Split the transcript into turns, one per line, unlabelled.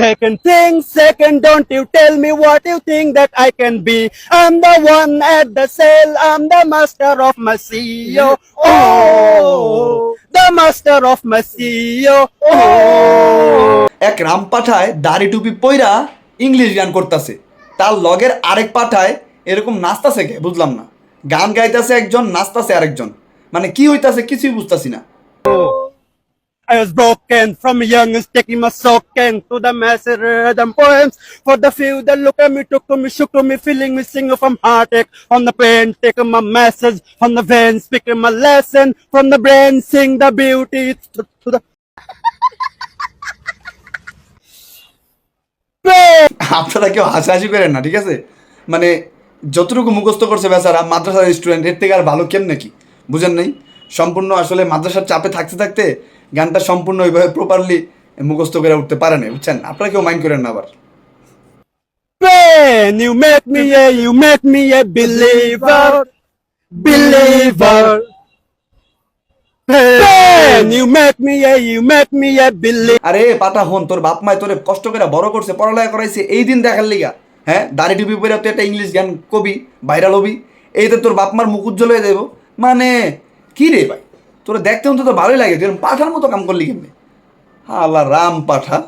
Second thing, second, don't you tell me what you think that I can be. I'm the one at the sail, I'm the master of my CEO. Oh, the master of my CEO. Oh.
এক রাম পাঠায় দাড়ি টুপি পইরা English গান করতেছে তার লগের আরেক পাঠায় এরকম নাচতাছে কে বুঝলাম না গান গাইতেছে একজন নাচতাছে আরেকজন মানে কি হইতাছে কিছুই বুঝতাছি না
I was broken from young age, taking my soaking to the massive rhythm poems. For the few that look at me, took to me, shook to me, feeling me, singing from heartache. On the pen, taking my message. From the veins, speaking my lesson. From the brain, sing the beauty to, to the.
আপনারা কেউ হাসাহাসি করেন না ঠিক আছে মানে যতটুকু মুখস্থ করছে বেচারা মাদ্রাসার স্টুডেন্ট এর থেকে আর ভালো কেমনে কি বুঝেন নাই সম্পূর্ণ আসলে মাদ্রাসার চাপে থাকতে থাকতে গানটা সম্পূর্ণ ওইভাবে প্রপারলি মুখস্থ করে উঠতে পারে না বুঝছেন? আপনারা কেউ মাইন্ড করেন না আবার।
Pain, you make me a, you make me a believer, believer.
আরে পাতা হন তোর বাপ মায় তোরে কষ্ট করে বড় করছে পড়ালেখা করাইছে এই দিন দেখার লিগা। হ্যাঁ দাড়ি টুপি পরে তুই একটা ইংলিশ গান কবি ভাইরাল হবি এইতে তোর বাপ মার মুখ উজ্জ্বল হয়ে যাব মানে কি রে ভাই? তোরা দেখতে অন্তত ভালোই লাগে। যেরকম পাঠার মতো কাম করলি কেমনে? আল্লাহ রাম পাঠা।